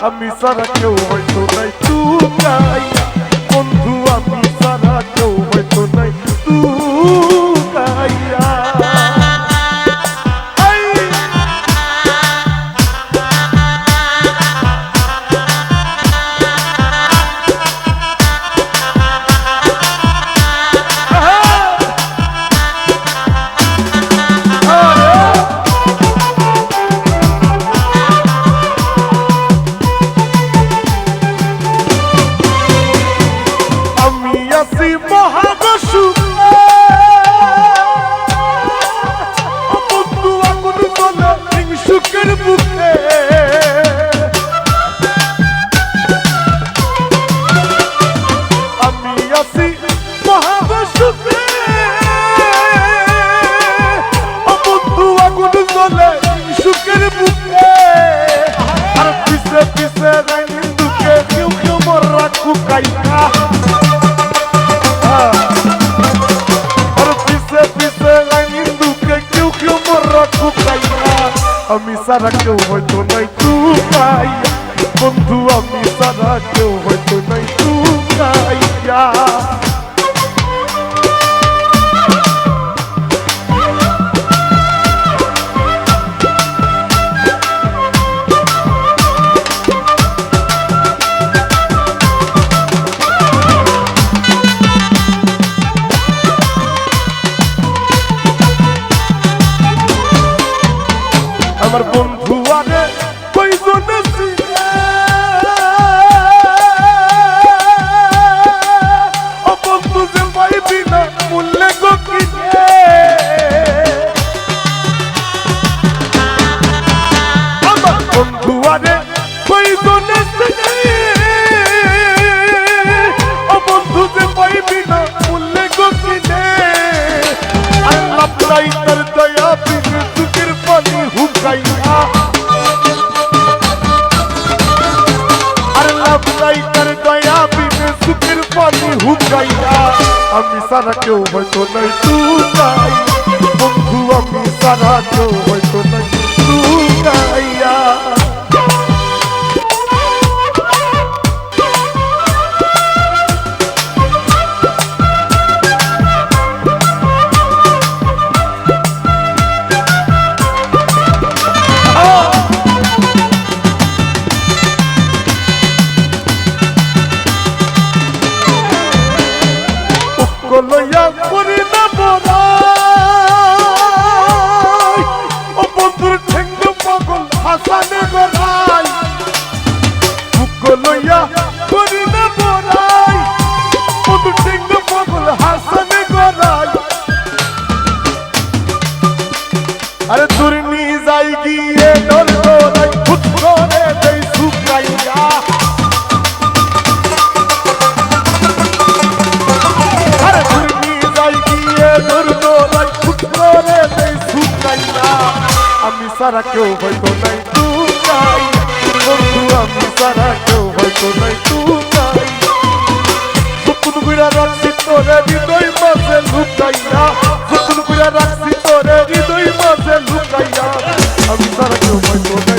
আমি সারা কেউ হয়তো নাই তুই বন্ধু আমি সারা কেউ হয়তো নাই তুই আমি আছি মহাদস্যুতে বন্ধু, আগুন বলে হিংসুকের বুকে। আর পিছে পিছে রাইন দুকে, কেউ কেউ মর রাখু কাইকা আমি সারা কেউ হয়তো নাই তুই বন্ধু, আমি সারা কেউ হয়তো নাই আমার বন্ধু আমি সারা কেউ হয়তো নাই তুই বন্ধু আমি সারা কেউ হয়তো নাই। কলইয়া করি না বড়াই। ও বন্ধুর ঠেঙ্গ পাগল হাসানে গড়াই। কলইয়া করি না বড়াই। বন্ধুর ঠেঙ্গ পাগল হাসানে গড়াই। আরে তোর নি যাই গিয়ে সারা কেউ হয়তো নাই তুই বন্ধু, আমি সারা কেউ হয়তো নাই তুই নতুন বিড়া রাখছি তোরে, হৃদয় মাঝে লুকাইয়া। নতুন বিড়া রাখছি তোরে, হৃদয় মাঝে লুকাইয়া। আমি সারা কেউ হয়তো